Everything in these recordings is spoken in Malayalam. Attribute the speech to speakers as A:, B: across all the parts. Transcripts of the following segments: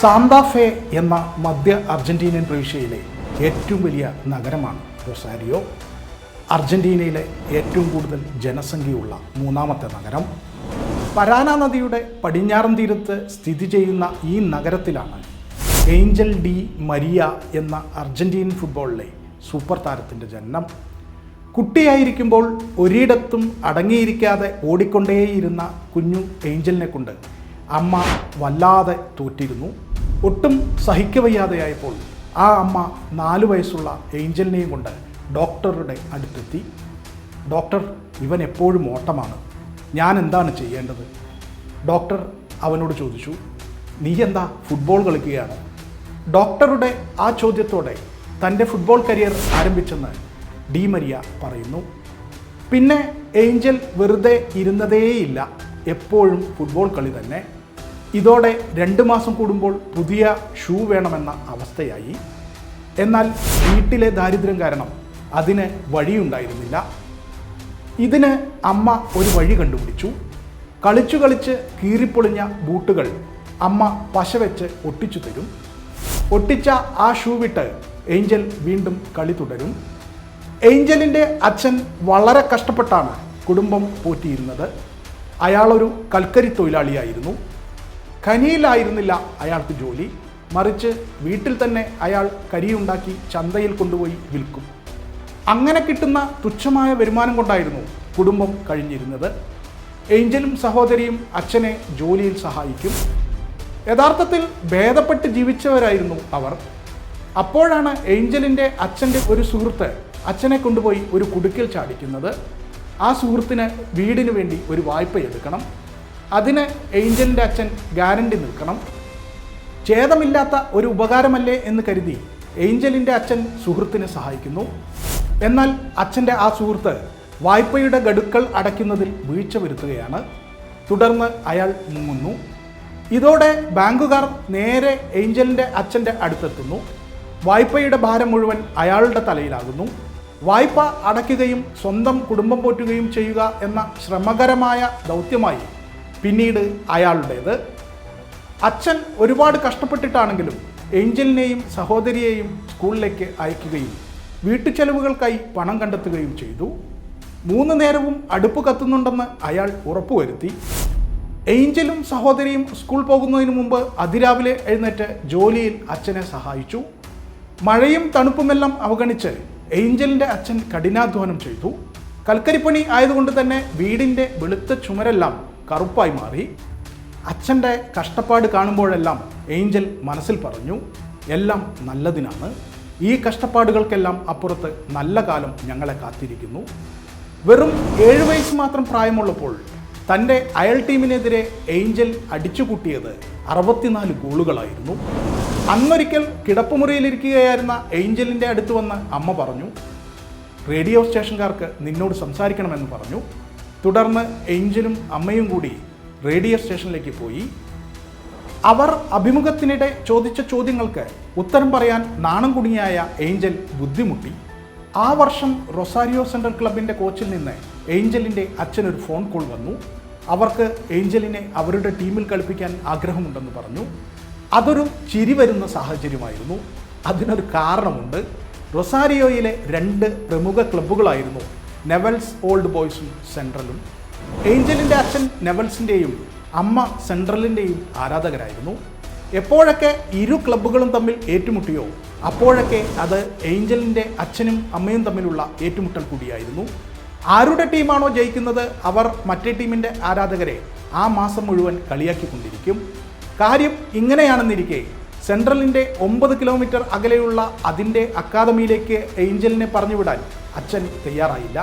A: സാന്താഫെ എന്ന മധ്യ അർജന്റീനിയൻ പ്രവിശ്യയിലെ ഏറ്റവും വലിയ നഗരമാണ് റൊസാരിയോ. അർജന്റീനയിലെ ഏറ്റവും കൂടുതൽ ജനസംഖ്യയുള്ള മൂന്നാമത്തെ നഗരം. പരാന നദിയുടെ പടിഞ്ഞാറൻ തീരത്ത് സ്ഥിതി ചെയ്യുന്ന ഈ നഗരത്തിലാണ് ഏഞ്ചൽ ഡി മരിയ എന്ന അർജന്റീൻ ഫുട്ബോളിലെ സൂപ്പർ താരത്തിന്റെ ജനനം. കുട്ടിയായിരിക്കുമ്പോൾ ഒരിടത്തും അടങ്ങിയിരിക്കാതെ ഓടിക്കൊണ്ടേയിരുന്ന കുഞ്ഞു ഏഞ്ചലിനെ കൊണ്ട് അമ്മ വല്ലാതെ തോറ്റിരുന്നു. ഒട്ടും സഹിക്കവയ്യാതെയായപ്പോൾ ആ അമ്മ നാല് വയസ്സുള്ള ഏഞ്ചലിനെയും കൊണ്ട് ഡോക്ടറുടെ അടുത്തെത്തി. ഡോക്ടർ ഇവൻ എപ്പോഴും ഓട്ടമാണ്. ഞാൻ എന്താണ് ചെയ്യേണ്ടത്? ഡോക്ടർ അവനോട് ചോദിച്ചു. നീ എന്താ ഫുട്ബോൾ കളിക്കുകയാണ്? ഡോക്ടറുടെ ആ ചോദ്യത്തോടെ തന്റെ ഫുട്ബോൾ കരിയർ ആരംഭിച്ചെന്ന് ഡി മരിയ പറയുന്നു. പിന്നെ ഏഞ്ചൽ വെറുതെ ഇരുന്നതേയില്ല. എപ്പോഴും ഫുട്ബോൾ കളി തന്നെ. ഇതോടെ രണ്ട് മാസം കൂടുമ്പോൾ പുതിയ ഷൂ വേണമെന്ന അവസ്ഥയായി. എന്നാൽ വീട്ടിലെ ദാരിദ്ര്യം കാരണം അതിന് വഴിയുണ്ടായിരുന്നില്ല. ഇതിന് അമ്മ ഒരു വഴി കണ്ടുപിടിച്ചു. കളിച്ചു കളിച്ച് കീറിപ്പൊളിഞ്ഞ ബൂട്ടുകൾ അമ്മ പശ വെച്ച് ഒട്ടിച്ചു തരും. ഒട്ടിച്ച ആ ഷൂ വിട്ട് ഏഞ്ചൽ വീണ്ടും കളി തുടരും. ഏഞ്ചലിന്റെ അച്ഛൻ വളരെ കഷ്ടപ്പെട്ടാണ് കുടുംബം പോറ്റിയിരുന്നത്. അയാളൊരു കൽക്കരി തൊഴിലാളിയായിരുന്നു. ഖനിയിലായിരുന്നില്ല അയാൾക്ക് ജോലി. മറിച്ച് വീട്ടിൽ തന്നെ അയാൾ കരിയുണ്ടാക്കി ചന്തയിൽ കൊണ്ടുപോയി വിൽക്കും. അങ്ങനെ കിട്ടുന്ന തുച്ഛമായ വരുമാനം കൊണ്ടായിരുന്നു കുടുംബം കഴിഞ്ഞിരുന്നത്. എഞ്ചലും സഹോദരിയും അച്ഛനെ ജോലിയിൽ സഹായിക്കും. യഥാർത്ഥത്തിൽ ഭേദപ്പെട്ട് ജീവിച്ചവരായിരുന്നു അവർ. അപ്പോഴാണ് ഏഞ്ചലിന്റെ അച്ഛന്റെ ഒരു സുഹൃത്ത് അച്ഛനെ കൊണ്ടുപോയി ഒരു കുടുക്കിൽ ചാടിക്കുന്നത്. ആ സുഹൃത്തിന് വീടിന് വേണ്ടി ഒരു വായ്പ എടുക്കണം അതിന് ഏഞ്ചലിന്റെ അച്ഛൻ ഗ്യാരണ്ടി നിൽക്കണം. ഛേദമില്ലാത്ത ഒരു ഉപകാരമല്ലേ എന്ന് കരുതി ഏഞ്ചലിന്റെ അച്ഛൻ സുഹൃത്തിനെ സഹായിക്കുന്നു. എന്നാൽ അച്ഛന്റെ ആ സുഹൃത്ത് വായ്പയുടെ ഗഡുക്കൾ അടയ്ക്കുന്നതിൽ വീഴ്ച വരുത്തുകയാണ്. തുടർന്ന് അയാൾ മുങ്ങുന്നു ഇതോടെ ബാങ്കുകാർ നേരെ ഏഞ്ചലിന്റെ അച്ഛന്റെ അടുത്തെത്തുന്നു. വായ്പയുടെ ഭാരം മുഴുവൻ അയാളുടെ തലയിലാകുന്നു. വായ്പ അടയ്ക്കുകയും സ്വന്തം കുടുംബം പോറ്റുകയും ചെയ്യുക എന്ന ശ്രമകരമായ ദൗത്യമായി പിന്നീട് അയാളുടേത്. അച്ഛൻ ഒരുപാട് കഷ്ടപ്പെട്ടിട്ടാണെങ്കിലും ഏഞ്ചലിനെയും സഹോദരിയെയും സ്കൂളിലേക്ക് അയക്കുകയും വീട്ടു ചെലവുകൾക്കായി പണം കണ്ടെത്തുകയും ചെയ്തു. മൂന്ന് നേരവും അടുപ്പ് കത്തുന്നുണ്ടെന്ന് അയാൾ ഉറപ്പുവരുത്തി. ഏഞ്ചലും സഹോദരിയും സ്കൂൾ പോകുന്നതിന് മുമ്പ് അതിരാവിലെ എഴുന്നേറ്റ് ജോലിയിൽ അച്ഛനെ സഹായിച്ചു. മഴയും തണുപ്പുമെല്ലാം അവഗണിച്ച് ഏഞ്ചലിന്റെ അച്ഛൻ കഠിനാധ്വാനം ചെയ്തു. കൽക്കരിപ്പണി ആയതുകൊണ്ട് തന്നെ വീടിന്റെ വെളുത്ത ചുമരെല്ലാം കറുപ്പായി മാറി. അച്ഛന്റെ കഷ്ടപ്പാട് കാണുമ്പോഴെല്ലാം ഏഞ്ചൽ മനസ്സിൽ പറഞ്ഞു എല്ലാം നല്ലതിനാണ്. ഈ കഷ്ടപ്പാടുകൾക്കെല്ലാം അപ്പുറത്ത് നല്ല കാലം ഞങ്ങളെ കാത്തിരിക്കുന്നു. വെറും ഏഴ് വയസ്സ് മാത്രം പ്രായമുള്ളപ്പോൾ തന്റെ അയൽ ടീമിനെതിരെ ഏഞ്ചൽ അടിച്ചുകൂട്ടിയത് അറുപത്തിനാല് ഗോളുകളായിരുന്നു. അന്നൊരിക്കൽ കിടപ്പുമുറിയിലിരിക്കുകയായിരുന്ന ഏഞ്ചലിന്റെ അടുത്ത് വന്ന് അമ്മ പറഞ്ഞു റേഡിയോ സ്റ്റേഷൻകാർക്ക് നിന്നോട് സംസാരിക്കണമെന്ന് പറഞ്ഞു. തുടർന്ന് ഏഞ്ചലും അമ്മയും കൂടി റേഡിയോ സ്റ്റേഷനിലേക്ക് പോയി. അവർ അഭിമുഖത്തിനിടെ ചോദിച്ച ചോദ്യങ്ങൾക്ക് ഉത്തരം പറയാൻ നാണം കുടുങ്ങിയായ ഏഞ്ചൽ ബുദ്ധിമുട്ടി. ആ വർഷം റൊസാരിയോ സെൻട്രൽ ക്ലബിന്റെ കോച്ചിൽ നിന്ന് ഏഞ്ചലിന്റെ അച്ഛനൊരു ഫോൺ കോൾ വന്നു. അവർക്ക് ഏഞ്ചലിനെ അവരുടെ ടീമിൽ കളിപ്പിക്കാൻ ആഗ്രഹമുണ്ടെന്ന് പറഞ്ഞു. അതൊരു ചിരി വരുന്ന സാഹചര്യമായിരുന്നു. അതിനൊരു കാരണമുണ്ട്. റൊസാരിയോയിലെ രണ്ട് പ്രമുഖ ക്ലബ്ബുകളായിരുന്നു നെവൽസ് ഓൾഡ് ബോയ്സും സെൻട്രലും. ഏഞ്ചലിന്റെ അച്ഛൻ നെവൽസിന്റെയും അമ്മ സെൻട്രലിന്റെയും ആരാധകരായിരുന്നു. എപ്പോഴൊക്കെ ഇരു ക്ലബ്ബുകളും തമ്മിൽ ഏറ്റുമുട്ടിയോ അപ്പോഴൊക്കെ അത് ഏഞ്ചലിന്റെ അച്ഛനും അമ്മയും തമ്മിലുള്ള ഏറ്റുമുട്ടൽ കൂടിയായിരുന്നു. ആരുടെ ടീമാണോ ജയിക്കുന്നത് അവർ മറ്റേ ടീമിന്റെ ആരാധകരെ ആ മാസം മുഴുവൻ കളിയാക്കിക്കൊണ്ടിരിക്കും. കാര്യം ഇങ്ങനെയാണെന്നിരിക്കെ സെൻട്രലിന്റെ ഒമ്പത് കിലോമീറ്റർ അകലെയുള്ള അതിന്റെ അക്കാദമിയിലേക്ക് ഏഞ്ചലിനെ പറഞ്ഞുവിടാൻ അച്ഛൻ തയ്യാറായില്ല.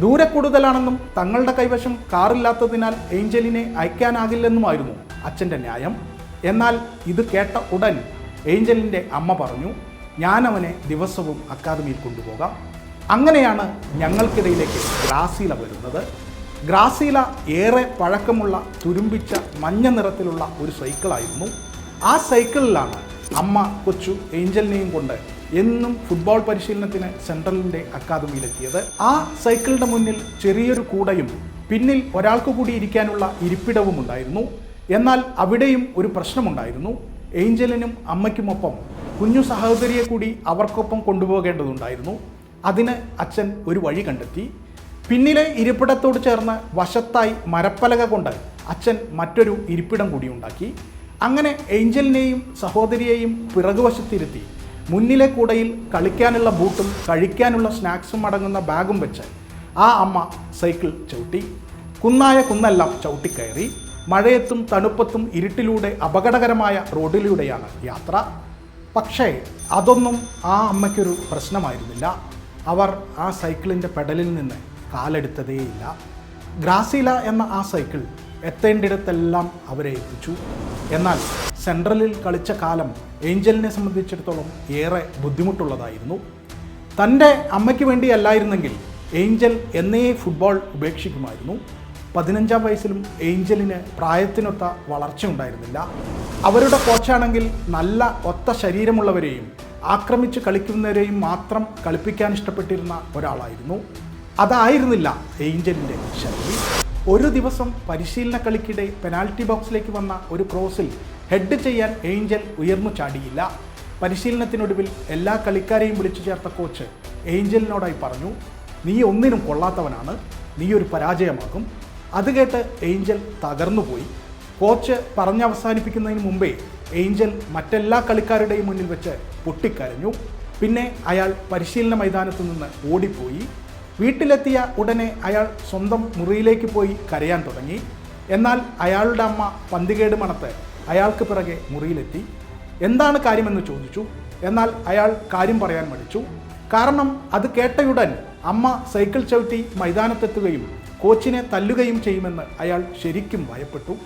A: ദൂരെ കൂടുതലാണെന്നും തങ്ങളുടെ കൈവശം കാറില്ലാത്തതിനാൽ ഏഞ്ചലിനെ അയക്കാനാകില്ലെന്നുമായിരുന്നു അച്ഛന്റെ ന്യായം. എന്നാൽ ഇത് കേട്ട ഉടൻ ഏഞ്ചലിന്റെ അമ്മ പറഞ്ഞു ഞാൻ അവനെ ദിവസവും അക്കാദമിയിൽ കൊണ്ടുപോകാം. അങ്ങനെയാണ് ഞങ്ങൾക്കിടയിലേക്ക് ഗ്രാസീല വരുന്നത്. ഗ്രാസീല ഏറെ പഴക്കമുള്ള തുരുമ്പിച്ച മഞ്ഞ നിറത്തിലുള്ള ഒരു സൈക്കിളായിരുന്നു. ആ സൈക്കിളിലാണ് അമ്മ കൊച്ചു ഏഞ്ചലിനെയും കൊണ്ട് എന്നും ഫുട്ബോൾ പരിശീലനത്തിന് സെൻട്രലിന്റെ അക്കാദമിയിലെത്തിയത്. ആ സൈക്കിളിന്റെ മുന്നിൽ ചെറിയൊരു കൂടയും പിന്നിൽ ഒരാൾക്ക് കൂടി ഇരിക്കാനുള്ള ഇരിപ്പിടവും ഉണ്ടായിരുന്നു. എന്നാൽ അവിടെയും ഒരു പ്രശ്നമുണ്ടായിരുന്നു. ഏഞ്ചലിനും അമ്മയ്ക്കുമൊപ്പം കുഞ്ഞു സഹോദരിയെ കൂടി അവർക്കൊപ്പം കൊണ്ടുപോകേണ്ടതുണ്ടായിരുന്നു. അതിന് അച്ഛൻ ഒരു വഴി കണ്ടെത്തി. പിന്നിലെ ഇരിപ്പിടത്തോട് ചേർന്ന് വശത്തായി മരപ്പലക കൊണ്ട് അച്ഛൻ മറ്റൊരു ഇരിപ്പിടം കൂടി ഉണ്ടാക്കി. അങ്ങനെ ഏഞ്ചലിനെയും സഹോദരിയെയും പിറകുവശത്തിരുത്തി. മുന്നിലെ കൂടയിൽ കളിക്കാനുള്ള ബൂട്ടും കഴിക്കാനുള്ള സ്നാക്സും അടങ്ങുന്ന ബാഗും വെച്ച് ആ അമ്മ സൈക്കിൾ ചവിട്ടി. കുന്നായ കുന്നെല്ലാം ചവിട്ടിക്കയറി മഴയത്തും തണുപ്പത്തും ഇരുട്ടിലൂടെ അപകടകരമായ റോഡിലൂടെയാണ് യാത്ര. പക്ഷേ അതൊന്നും ആ അമ്മയ്ക്കൊരു പ്രശ്നമായിരുന്നില്ല. അവർ ആ സൈക്കിളിന്റെ പെഡലിൽ നിന്ന് കാലെടുത്തതേയില്ല. ഗ്രാസീല എന്ന ആ സൈക്കിൾ എത്തേണ്ടിടത്തെല്ലാം അവരെ എത്തിച്ചു എന്നാൽ സെൻട്രലിൽ കളിച്ച കാലം ഏഞ്ചലിനെ സംബന്ധിച്ചിടത്തോളം ഏറെ ബുദ്ധിമുട്ടുള്ളതായിരുന്നു. തന്റെ അമ്മയ്ക്ക് വേണ്ടിയല്ലായിരുന്നെങ്കിൽ ഏഞ്ചൽ എന്നേ ഫുട്ബോൾ ഉപേക്ഷിക്കുമായിരുന്നു. പതിനഞ്ചാം വയസ്സിലും ഏഞ്ചലിന് പ്രായത്തിനൊത്ത വളർച്ച ഉണ്ടായിരുന്നില്ല. അവരുടെ കോച്ചാണെങ്കിൽ നല്ല ഒത്ത ശരീരമുള്ളവരെയും ആക്രമിച്ച് കളിക്കുന്നവരെയും മാത്രം കളിപ്പിക്കാൻ ഇഷ്ടപ്പെട്ടിരുന്ന ഒരാളായിരുന്നു. അതായിരുന്നില്ല ഏഞ്ചലിന്റെ ശൈലി. ഒരു ദിവസം പരിശീലന കളിക്കിടെ പെനാൽറ്റി ബോക്സിലേക്ക് വന്ന ഒരു ക്രോസിൽ ഹെഡ് ചെയ്യാൻ ഏഞ്ചൽ ഉയർന്നു ചാടിയില്ല. പരിശീലനത്തിനൊടുവിൽ എല്ലാ കളിക്കാരെയും വിളിച്ചു ചേർത്ത കോച്ച് ഏഞ്ചലിനോടായി പറഞ്ഞു നീ ഒന്നിനും കൊള്ളാത്തവനാണ്. നീ ഒരു പരാജയമാകും. അത് കേട്ട് ഏഞ്ചൽ തകർന്നുപോയി കോച്ച് പറഞ്ഞവസാനിപ്പിക്കുന്നതിന് മുമ്പേ ഏഞ്ചൽ മറ്റെല്ലാ കളിക്കാരുടെയും മുന്നിൽ വെച്ച് പൊട്ടിക്കരഞ്ഞു. പിന്നെ അയാൾ പരിശീലന മൈതാനത്ത് നിന്ന് ഓടിപ്പോയി. വീട്ടിലെത്തിയ ഉടനെ അയാൾ സ്വന്തം മുറിയിലേക്ക് പോയി കരയാൻ തുടങ്ങി. എന്നാൽ അയാളുടെ അമ്മ പന്തികേട് മണത്ത് അയാൾക്ക് പിറകെ മുറിയിലെത്തി. എന്താണ് കാര്യമെന്ന് ചോദിച്ചു. എന്നാൽ അയാൾ കാര്യം പറയാൻ മടിച്ചു. കാരണം അത് കേട്ടയുടൻ അമ്മ സൈക്കിൾ ചവിട്ടി മൈതാനത്തെത്തുകയും കോച്ചിനെ തല്ലുകയും ചെയ്യുമെന്ന് അയാൾ ശരിക്കും ഭയപ്പെട്ടു.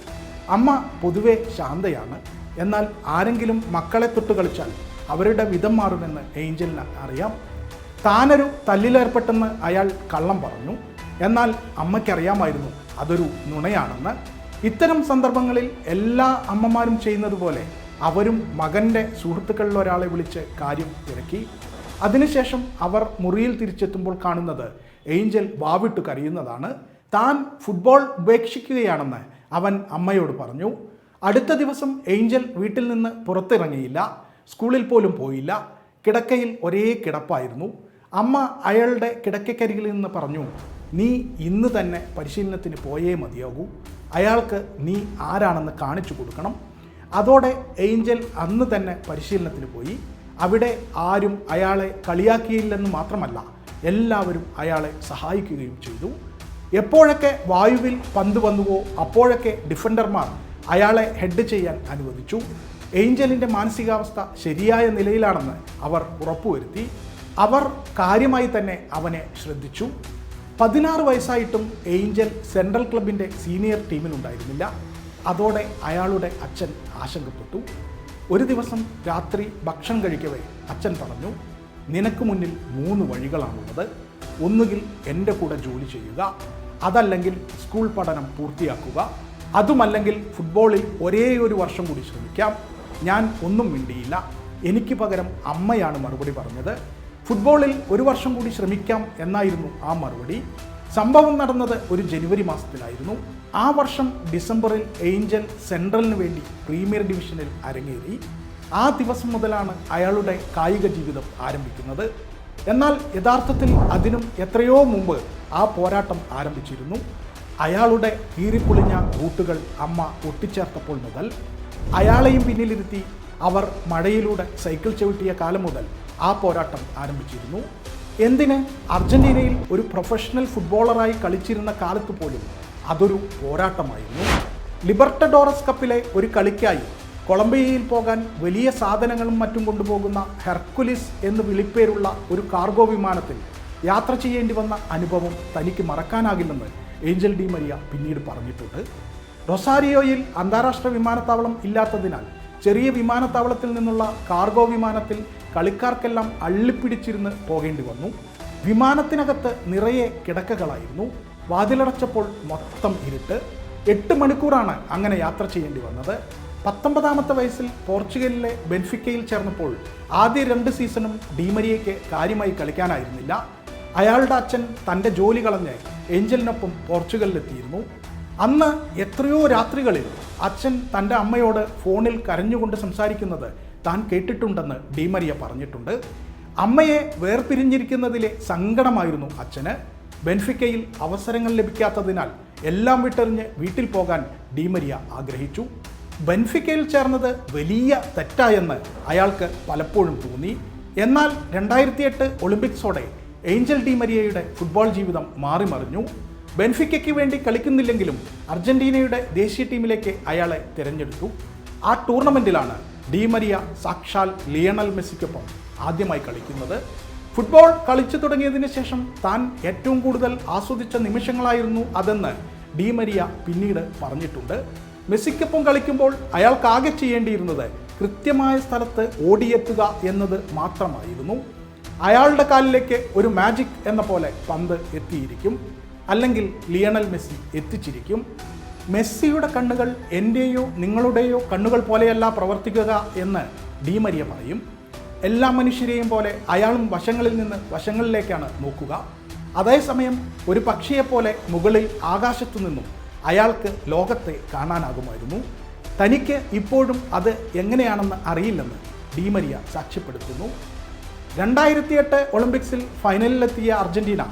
A: അമ്മ പൊതുവെ ശാന്തയാണ്. എന്നാൽ ആരെങ്കിലും മക്കളെ തൊട്ട് കളിച്ചാൽ അവരുടെ വിധം മാറുമെന്ന് ഏഞ്ചലിന് അറിയാം. താനൊരു തല്ലിലേർപ്പെട്ടെന്ന് അയാൾ കള്ളം പറഞ്ഞു. എന്നാൽ അമ്മയ്ക്കറിയാമായിരുന്നു അതൊരു നുണയാണെന്ന്. ഇത്തരം സന്ദർഭങ്ങളിൽ എല്ലാ അമ്മമാരും ചെയ്യുന്നത് പോലെ അവരും മകന്റെ സുഹൃത്തുക്കളിൽ ഒരാളെ വിളിച്ച് കാര്യം തിരക്കി അതിനുശേഷം അവർ മുറിയിൽ തിരിച്ചെത്തുമ്പോൾ കാണുന്നത് ഏഞ്ചൽ വാവിട്ട് കരയുന്നതാണ്. താൻ ഫുട്ബോൾ ഉപേക്ഷിക്കുകയാണെന്ന് അവൻ അമ്മയോട് പറഞ്ഞു. അടുത്ത ദിവസം ഏഞ്ചൽ വീട്ടിൽ നിന്ന് പുറത്തിറങ്ങിയില്ല. സ്കൂളിൽ പോലും പോയില്ല. കിടക്കയിൽ ഒരേ കിടപ്പായിരുന്നു. അമ്മ അയാളുടെ കിടക്കക്കരികിൽ നിന്ന് പറഞ്ഞു നീ ഇന്ന് തന്നെ പരിശീലനത്തിന് പോയേ മതിയാകൂ. അയാൾക്ക് നീ ആരാണെന്ന് കാണിച്ചു കൊടുക്കണം. അതോടെ ഏഞ്ചൽ അന്ന് തന്നെ പരിശീലനത്തിന് പോയി. അവിടെ ആരും അയാളെ കളിയാക്കിയില്ലെന്ന് മാത്രമല്ല എല്ലാവരും അയാളെ സഹായിക്കുകയും ചെയ്തു. എപ്പോഴൊക്കെ വായുവിൽ പന്ത് വന്നുവോ അപ്പോഴൊക്കെ ഡിഫൻഡർമാർ അയാളെ ഹെഡ് ചെയ്യാൻ അനുവദിച്ചു. ഏഞ്ചലിന്റെ മാനസികാവസ്ഥ ശരിയായ നിലയിലാണെന്ന് അവർ ഉറപ്പുവരുത്തി. അവർ കാര്യമായി തന്നെ അവനെ ശ്രദ്ധിച്ചു. പതിനാറ് വയസ്സായിട്ടും ഏഞ്ചൽ സെൻട്രൽ ക്ലബിന്റെ സീനിയർ ടീമിലുണ്ടായിരുന്നില്ല. അതോടെ അയാളുടെ അച്ഛൻ ആശങ്കപ്പെട്ടു. ഒരു ദിവസം രാത്രി ഭക്ഷണം കഴിക്കവേ അച്ഛൻ പറഞ്ഞു നിനക്ക് മുന്നിൽ മൂന്ന് വഴികളാണുള്ളത്. ഒന്നുകിൽ എന്റെ കൂടെ ജോലി ചെയ്യുക അതല്ലെങ്കിൽ സ്കൂൾ പഠനം പൂർത്തിയാക്കുക. അതുമല്ലെങ്കിൽ ഫുട്ബോളിൽ ഒരേ ഒരു വർഷം കൂടി ശ്രമിക്കാം. ഞാൻ ഒന്നും മിണ്ടിയില്ല. എനിക്ക് പകരം അമ്മയാണ് മറുപടി പറഞ്ഞത്. ഫുട്ബോളിൽ ഒരു വർഷം കൂടി ശ്രമിക്കാം എന്നായിരുന്നു ആ മറുപടി. സംഭവം നടന്നത് ഒരു ജനുവരി മാസത്തിലായിരുന്നു. ആ വർഷം ഡിസംബറിൽ ഏഞ്ചൽ സെൻട്രലിന് വേണ്ടി പ്രീമിയർ ഡിവിഷനിൽ അരങ്ങേറി. ആ ദിവസം മുതലാണ് അയാളുടെ കായിക ജീവിതം ആരംഭിക്കുന്നത്. എന്നാൽ യഥാർത്ഥത്തിൽ അതിനും എത്രയോ മുമ്പ് ആ പോരാട്ടം ആരംഭിച്ചിരുന്നു. അയാളുടെ കീറിപ്പൊളിഞ്ഞ ബൂട്ടുകൾ അമ്മ ഒട്ടിച്ചേർത്തപ്പോൾ മുതൽ അയാളെയും പിന്നിലിരുത്തി അവർ മഴയിലൂടെ സൈക്കിൾ ചവിട്ടിയ കാലം മുതൽ ആ പോരാട്ടം ആരംഭിച്ചിരുന്നു. എന്തിന് അർജന്റീനയിൽ ഒരു പ്രൊഫഷണൽ ഫുട്ബോളറായി കളിച്ചിരുന്ന കാലത്ത് പോലും അതൊരു പോരാട്ടമായിരുന്നു. ലിബർട്ടഡോറസ് കപ്പിലെ ഒരു കളിക്കായി കൊളംബിയയിൽ പോകാൻ വലിയ സാധനങ്ങളും മറ്റും കൊണ്ടുപോകുന്ന ഹെർക്കുലിസ് എന്ന് വിളിപ്പേരുള്ള ഒരു കാർഗോ വിമാനത്തിൽ യാത്ര ചെയ്യേണ്ടി വന്ന അനുഭവം തനിക്ക് മറക്കാനാകില്ലെന്ന് ഏഞ്ചൽ ഡി മരിയ പിന്നീട് പറഞ്ഞിട്ടുണ്ട്. റൊസാരിയോയിൽ അന്താരാഷ്ട്ര വിമാനത്താവളം ഇല്ലാത്തതിനാൽ ചെറിയ വിമാനത്താവളത്തിൽ നിന്നുള്ള കാർഗോ വിമാനത്തിൽ കളിക്കാർക്കെല്ലാം അള്ളിപ്പിടിച്ചിരുന്ന് പോകേണ്ടി വന്നു. വിമാനത്തിനകത്ത് നിറയെ കിടക്കകളായിരുന്നു. വാതിലടച്ചപ്പോൾ മൊത്തം ഇരുട്ട്. എട്ട് മണിക്കൂറാണ് അങ്ങനെ യാത്ര ചെയ്യേണ്ടി വന്നത്. പത്തൊമ്പതാമത്തെ വയസ്സിൽ പോർച്ചുഗലിലെ ബെൻഫിക്കയിൽ ചേർന്നപ്പോൾ ആദ്യ രണ്ട് സീസണും ഡീമരിയയ്ക്ക് കാര്യമായി കളിക്കാനായിരുന്നില്ല. അയാളുടെ അച്ഛൻ തന്റെ ജോലി കളഞ്ഞ് ഏഞ്ചലിനൊപ്പം പോർച്ചുഗലിലെത്തിയിരുന്നു. അന്ന് എത്രയോ രാത്രികളിൽ അച്ഛൻ തന്റെ അമ്മയോട് ഫോണിൽ കരഞ്ഞുകൊണ്ട് സംസാരിക്കുന്നത് താൻ കേട്ടിട്ടുണ്ടെന്ന് ഡീമരിയ പറഞ്ഞിട്ടുണ്ട്. അമ്മയെ വേർപിരിഞ്ഞിരിക്കുന്നതിലെ സങ്കടമായിരുന്നു അച്ഛന്. ബെൻഫിക്കയിൽ അവസരങ്ങൾ ലഭിക്കാത്തതിനാൽ എല്ലാം വിട്ടെറിഞ്ഞ് വീട്ടിൽ പോകാൻ ഡീമരിയ ആഗ്രഹിച്ചു. ബെൻഫിക്കയിൽ ചേർന്നത് വലിയ തെറ്റായെന്ന് അയാൾക്ക് പലപ്പോഴും തോന്നി. എന്നാൽ രണ്ടായിരത്തി എട്ട് ഒളിമ്പിക്സോടെ ഏഞ്ചൽ ഡീമരിയയുടെ ഫുട്ബോൾ ജീവിതം മാറിമറിഞ്ഞു. ബെൻഫിക്കയ്ക്ക് വേണ്ടി കളിക്കുന്നില്ലെങ്കിലും അർജന്റീനയുടെ ദേശീയ ടീമിലേക്ക് അയാളെ തിരഞ്ഞെടുത്തു. ആ ടൂർണമെന്റിലാണ് ഡീമരിയ സാക്ഷാൽ ലിയണൽ മെസ്സിക്കൊപ്പം ആദ്യമായി കളിക്കുന്നത്. ഫുട്ബോൾ കളിച്ചു തുടങ്ങിയതിന് ശേഷം താൻ ഏറ്റവും കൂടുതൽ ആസ്വദിച്ച നിമിഷങ്ങളായിരുന്നു അതെന്ന് ഡിമരിയ പിന്നീട് പറഞ്ഞിട്ടുണ്ട്. മെസ്സിക്കൊപ്പം കളിക്കുമ്പോൾ അയാൾക്കാകെ ചെയ്യേണ്ടിയിരുന്നത് കൃത്യമായ സ്ഥലത്ത് ഓടിയെത്തുക എന്നത് മാത്രമായിരുന്നു. അയാളുടെ കാലിലേക്ക് ഒരു മാജിക് എന്ന പോലെ പന്ത് എത്തിയിരിക്കും. അല്ലെങ്കിൽ ലിയണൽ മെസ്സി എത്തിച്ചിരിക്കും. മെസ്സിയുടെ കണ്ണുകൾ എന്റെയോ നിങ്ങളുടെയോ കണ്ണുകൾ പോലെയല്ല പ്രവർത്തിക്കുക എന്ന് ഡീമരിയ പറയും. എല്ലാ മനുഷ്യരെയും പോലെ അയാളും വശങ്ങളിൽ നിന്ന് വശങ്ങളിലേക്കാണ് നോക്കുക. അതേസമയം ഒരു പക്ഷിയെപ്പോലെ മുകളിൽ ആകാശത്തു നിന്നും അയാൾക്ക് ലോകത്തെ കാണാനാകുമായിരുന്നു. തനിക്ക് ഇപ്പോഴും അത് എങ്ങനെയാണെന്ന് അറിയില്ലെന്ന് ഡീമരിയ സാക്ഷ്യപ്പെടുത്തുന്നു. രണ്ടായിരത്തി എട്ട് ഒളിമ്പിക്സിൽ ഫൈനലിലെത്തിയ അർജന്റീന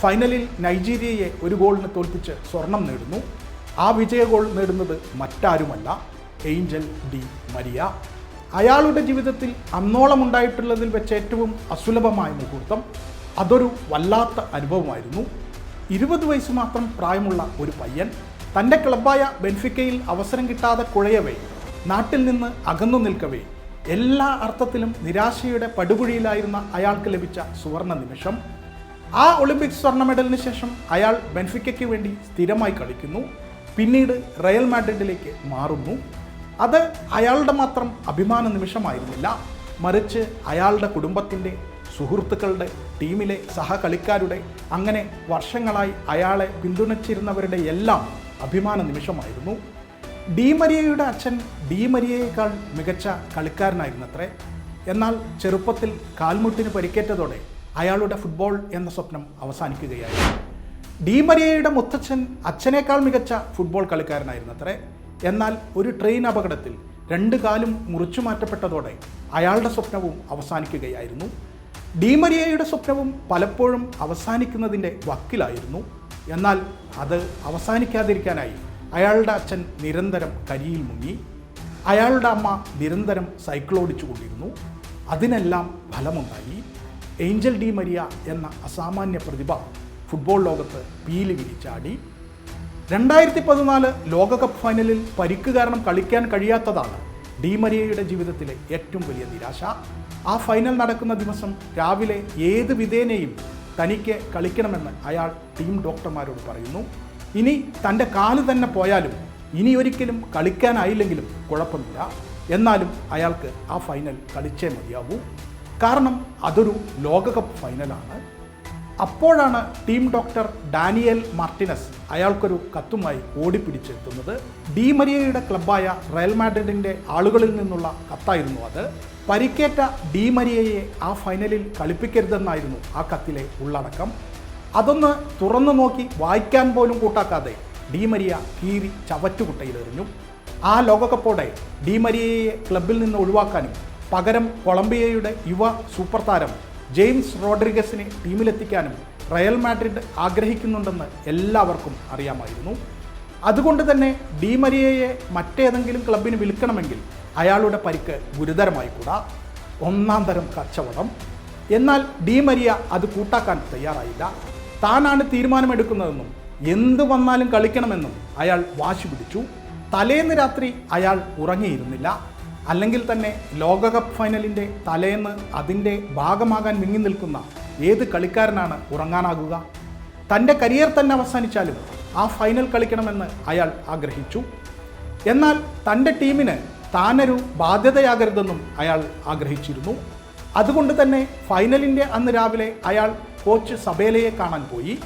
A: ഫൈനലിൽ നൈജീരിയയെ ഒരു ഗോളിന് തോൽപ്പിച്ച് സ്വർണം നേടുന്നു. ആ വിജയ ഗോൾ നേടുന്നത് മറ്റാരുമല്ല ഏഞ്ചൽ ഡി മരിയ. അയാളുടെ ജീവിതത്തിൽ അന്നോളം ഉണ്ടായിട്ടുള്ളതിൽ വെച്ച് ഏറ്റവും അസുലഭമായ മുഹൂർത്തം അതൊരു വല്ലാത്ത അനുഭവമായിരുന്നു. ഇരുപത് വയസ്സ് മാത്രം പ്രായമുള്ള ഒരു പയ്യൻ തന്റെ ക്ലബ്ബായ ബെൻഫിക്കയിൽ അവസരം കിട്ടാതെ കുഴയവേ നാട്ടിൽ നിന്ന് അകന്നു നിൽക്കവേ എല്ലാ അർത്ഥത്തിലും നിരാശയുടെ പടുകുഴിയിലായിരുന്ന അയാൾക്ക് ലഭിച്ച സുവർണ നിമിഷം. ആ ഒളിമ്പിക്സ് സ്വർണ മെഡലിന് ശേഷം അയാൾ ബെൻഫിക്കയ്ക്ക് വേണ്ടി സ്ഥിരമായി കളിക്കുന്നു. പിന്നീട് റയൽ മാഡ്രിഡിലേക്ക് മാറുന്നു. അത് അയാളുടെ മാത്രം അഭിമാന നിമിഷമായിരുന്നില്ല. മറിച്ച് അയാളുടെ കുടുംബത്തിന്റെ സുഹൃത്തുക്കളുടെ ടീമിലെ സഹകളിക്കാരുടെ അങ്ങനെ വർഷങ്ങളായി അയാളെ പിന്തുണച്ചിരുന്നവരുടെ എല്ലാം അഭിമാന നിമിഷമായിരുന്നു. ഡീമരിയയുടെ അച്ഛൻ ഡീമരിയയേക്കാൾ മികച്ച കളിക്കാരനായിരുന്നത്രേ. എന്നാൽ ചെറുപ്പത്തിൽ കാൽമുട്ടിന് പരിക്കേറ്റതോടെ അയാളുടെ ഫുട്ബോൾ എന്ന സ്വപ്നം അവസാനിക്കുകയായിരുന്നു. ഡീമരിയയുടെ മുത്തച്ഛൻ അച്ഛനേക്കാൾ മികച്ച ഫുട്ബോൾ കളിക്കാരനായിരുന്നു അത്രേ. എന്നാൽ ഒരു ട്രെയിൻ അപകടത്തിൽ രണ്ട് കാലും മുറിച്ചു മാറ്റപ്പെട്ടതോടെ അയാളുടെ സ്വപ്നവും അവസാനിക്കുകയായിരുന്നു. ഡീമരിയയുടെ സ്വപ്നവും പലപ്പോഴും അവസാനിക്കുന്നതിന്റെ വക്കിലായിരുന്നു. എന്നാൽ അത് അവസാനിക്കാതിരിക്കാനായി അയാളുടെ അച്ഛൻ നിരന്തരം കരിയിൽ മുങ്ങി. അയാളുടെ അമ്മ നിരന്തരം സൈക്കിൾ ഓടിച്ചു കൊണ്ടിരുന്നു. അതിനെല്ലാം ഫലമുണ്ടായി. ഏഞ്ചൽ ഡി മരിയ എന്ന അസാമാന്യ പ്രതിഭ ഫുട്ബോൾ ലോകത്ത് പീലി വിരിച്ചാടി. രണ്ടായിരത്തി പതിനാല് ലോകകപ്പ് ഫൈനലിൽ പരിക്ക് കാരണം കളിക്കാൻ കഴിയാത്തതാണ് ഡിമരിയയുടെ ജീവിതത്തിലെ ഏറ്റവും വലിയ നിരാശ. ആ ഫൈനൽ നടക്കുന്ന ദിവസം രാവിലെ ഏത് വിധേനയും തനിക്ക് കളിക്കണമെന്ന് അയാൾ ടീം ഡോക്ടർമാരോട് പറയുന്നു. ഇനി തന്റെ കാൽ തന്നെ പോയാലും ഇനി ഒരിക്കലും കളിക്കാനായില്ലെങ്കിലും കുഴപ്പമില്ല. എന്നാലും അയാൾക്ക് ആ ഫൈനൽ കളിച്ചേ മതിയാവൂ. കാരണം അതൊരു ലോകകപ്പ് ഫൈനലാണ്. അപ്പോഴാണ് ടീം ഡോക്ടർ ഡാനിയൽ മാർട്ടിനസ് അയാൾക്കൊരു കത്തുമായി ഓടിപ്പിടിച്ചെത്തുന്നത്. ഡി മരിയയുടെ ക്ലബ്ബായ റയൽ മാഡ്രിഡിന്റെ ആളുകളിൽ നിന്നുള്ള കത്തായിരുന്നു അത്. പരിക്കേറ്റ ഡി മരിയയെ ആ ഫൈനലിൽ കളിപ്പിക്കരുതെന്നായിരുന്നു ആ കത്തിലെ ഉള്ളടക്കം. അതൊന്ന് തുറന്നു നോക്കി വായിക്കാൻ പോലും കൂട്ടാക്കാതെ ഡി മരിയ കീറി ചവറ്റുകുട്ടയിലെറിഞ്ഞു. ആ ലോകകപ്പോടെ ഡി മരിയയെ ക്ലബിൽ നിന്ന് ഒഴിവാക്കാനും പകരം കൊളംബിയയുടെ യുവ സൂപ്പർ താരം ജെയിംസ് റോഡ്രിഗസിനെ ടീമിലെത്തിക്കാനും റയൽ മാഡ്രിഡ് ആഗ്രഹിക്കുന്നുണ്ടെന്ന് എല്ലാവർക്കും അറിയാമായിരുന്നു. അതുകൊണ്ട് തന്നെ ഡി മരിയയെ മറ്റേതെങ്കിലും ക്ലബിന് വിൽക്കണമെങ്കിൽ അയാളുടെ പരിക്ക് ഗുരുതരമായി കൂടാ. ഒന്നാം തരം കച്ചവടം. എന്നാൽ ഡി മരിയ അത് കൂട്ടാക്കാൻ തയ്യാറായില്ല. താനാണ് തീരുമാനമെടുക്കുന്നതെന്നും എന്ത് വന്നാലും കളിക്കണമെന്നും അയാൾ വാശി പിടിച്ചു. തലേന്ന് രാത്രി അയാൾ ഉറങ്ങിയിരുന്നില്ല. അല്ലെങ്കിൽ തന്നെ ലോകകപ്പ് ഫൈനലിന്റെ തലേന്ന് അതിന്റെ ഭാഗമാകാൻ മിങ്ങി നിൽക്കുന്ന ഏത് കളിക്കാരനാണ് ഉറങ്ങാനാകുക? തന്റെ കരിയർ തന്നെ അവസാനിച്ചാലും ആ ഫൈനൽ കളിക്കണമെന്ന് അയാൾ ആഗ്രഹിച്ചു. എന്നാൽ തന്റെ ടീമിന് താനൊരു ബാധ്യതയാകരുതെന്നും അയാൾ ആഗ്രഹിച്ചിരുന്നു. അതുകൊണ്ട് തന്നെ ഫൈനലിന്റെ അന്ന് രാവിലെ അയാൾ കോച്ച് സബേലയെ കാണാൻ പോയി.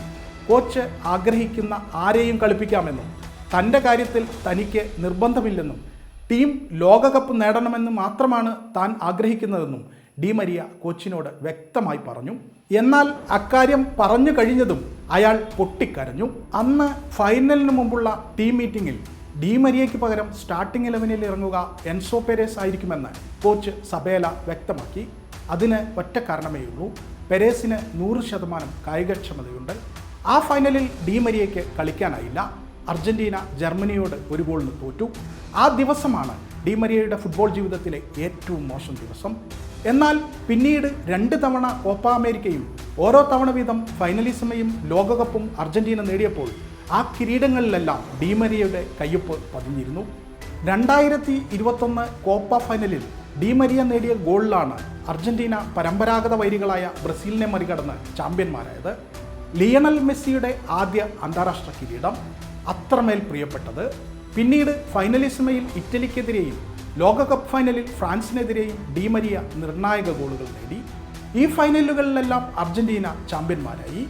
A: കോച്ച് ആഗ്രഹിക്കുന്ന ആരെയും കളിപ്പിക്കാമെന്നും തന്റെ കാര്യത്തിൽ തനിക്ക് നിർബന്ധമില്ലെന്നും ടീം ലോകകപ്പ് നേടണമെന്ന് മാത്രമാണ് താൻ ആഗ്രഹിക്കുന്നതെന്നും ഡി മരിയ കോച്ചിനോട് വ്യക്തമായി പറഞ്ഞു. എന്നാൽ അക്കാര്യം പറഞ്ഞു കഴിഞ്ഞതും അയാൾ പൊട്ടിക്കരഞ്ഞു. അന്ന് ഫൈനലിന് മുമ്പുള്ള ടീം മീറ്റിംഗിൽ ഡി മരിയയ്ക്ക് പകരം സ്റ്റാർട്ടിംഗ് ഇലവനിൽ ഇറങ്ങുക എൻസോ പെരേസ് ആയിരിക്കുമെന്ന് കോച്ച് സബേല വ്യക്തമാക്കി. അതിന് ഒറ്റ കാരണമേയുള്ളൂ പെരേസിന് നൂറ് ശതമാനം കായികക്ഷമതയുണ്ട്. ആ ഫൈനലിൽ ഡി മരിയയ്ക്ക് കളിക്കാനായില്ല. അർജന്റീന ജർമ്മനിയോട് ഒരു ഗോളിന് തോറ്റു. ആ ദിവസമാണ് ഡി മരിയയുടെ ഫുട്ബോൾ ജീവിതത്തിലെ ഏറ്റവും മോശം ദിവസം. എന്നാൽ പിന്നീട് രണ്ട് തവണ കോപ്പ അമേരിക്കയും ഓരോ തവണ വീതം ഫൈനലിസമയും ലോകകപ്പും അർജന്റീന നേടിയപ്പോൾ ആ കിരീടങ്ങളിലെല്ലാം ഡി മരിയയുടെ കയ്യൊപ്പ് പതിഞ്ഞിരുന്നു. രണ്ടായിരത്തി ഇരുപത്തൊന്ന് കോപ്പ ഫൈനലിൽ ഡി മരിയ നേടിയ ഗോളിലാണ് അർജന്റീന പരമ്പരാഗത വൈരികളായ ബ്രസീലിനെ മറികടന്ന് ചാമ്പ്യന്മാരായത്. ലിയണൽ മെസ്സിയുടെ ആദ്യ അന്താരാഷ്ട്ര കിരീടം അത്രമേൽ പ്രിയപ്പെട്ടത് പിന്നീട് ഫൈനലിസമയിൽ ഇറ്റലിക്കെതിരെയും ലോകകപ്പ് ഫൈനലിൽ ഫ്രാൻസിനെതിരെയും ഡിമരിയ നിർണായക ഗോളുകൾ നേടി. ഈ ഫൈനലുകളിലെല്ലാം അർജന്റീന ചാമ്പ്യന്മാരായി.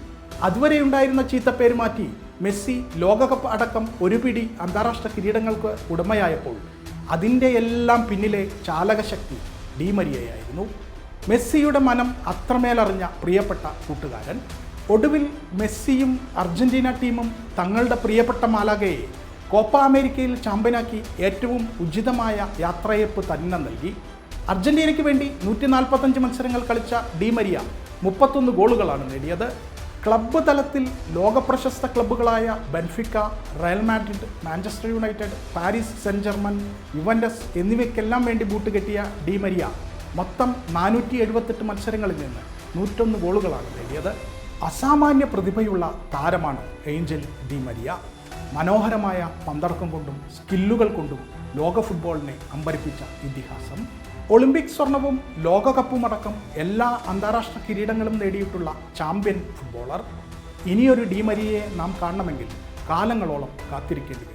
A: അതുവരെ ഉണ്ടായിരുന്ന ചീത്തപ്പേര് മാറ്റി മെസ്സി ലോകകപ്പ് അടക്കം ഒരു പിടി അന്താരാഷ്ട്ര കിരീടങ്ങൾക്ക് ഉടമയായപ്പോൾ അതിന്റെ എല്ലാം പിന്നിലെ ചാലകശക്തി ഡി മരിയയായിരുന്നു. മെസ്സിയുടെ മനം അത്രമേലറിഞ്ഞ പ്രിയപ്പെട്ട കൂട്ടുകാരൻ. ഒടുവിൽ മെസ്സിയും അർജന്റീന ടീമും തങ്ങളുടെ പ്രിയപ്പെട്ട മാലാകയെ കോപ്പ അമേരിക്കയിൽ ചാമ്പ്യനാക്കി ഏറ്റവും ഉചിതമായ യാത്രയപ്പ് തന്നെ നൽകി. അർജന്റീനയ്ക്ക് വേണ്ടി നൂറ്റി നാൽപ്പത്തഞ്ച് മത്സരങ്ങൾ കളിച്ച ഡി മരിയ മുപ്പത്തൊന്ന് ഗോളുകളാണ് നേടിയത്. ക്ലബ്ബ് തലത്തിൽ ലോകപ്രശസ്ത ക്ലബ്ബുകളായ Benfica Real Madrid Manchester United Paris Saint Germain Juventus എന്നിവയ്ക്കെല്ലാം വേണ്ടി ബൂട്ട് കെട്ടിയ ഡി മരിയ മൊത്തം നാനൂറ്റി എഴുപത്തെട്ട് മത്സരങ്ങളിൽ നിന്ന് നൂറ്റൊന്ന് ഗോളുകളാണ് നേടിയത്. അസാമാന്യ പ്രതിഭയുള്ള താരമാണ് ഏഞ്ചൽ ഡി മരിയ. മനോഹരമായ പന്തടക്കം കൊണ്ടും സ്കില്ലുകൾ കൊണ്ടും ലോക ഫുട്ബോളിനെ അമ്പരിപ്പിച്ച ഇതിഹാസം. ഒളിമ്പിക് സ്വർണവും ലോകകപ്പുമടക്കം എല്ലാ അന്താരാഷ്ട്ര കിരീടങ്ങളും നേടിയിട്ടുള്ള ചാമ്പ്യൻ ഫുട്ബോളർ. ഇനിയൊരു ഡിമരിയെ നാം കാണണമെങ്കിൽ കാലങ്ങളോളം കാത്തിരിക്കേണ്ടി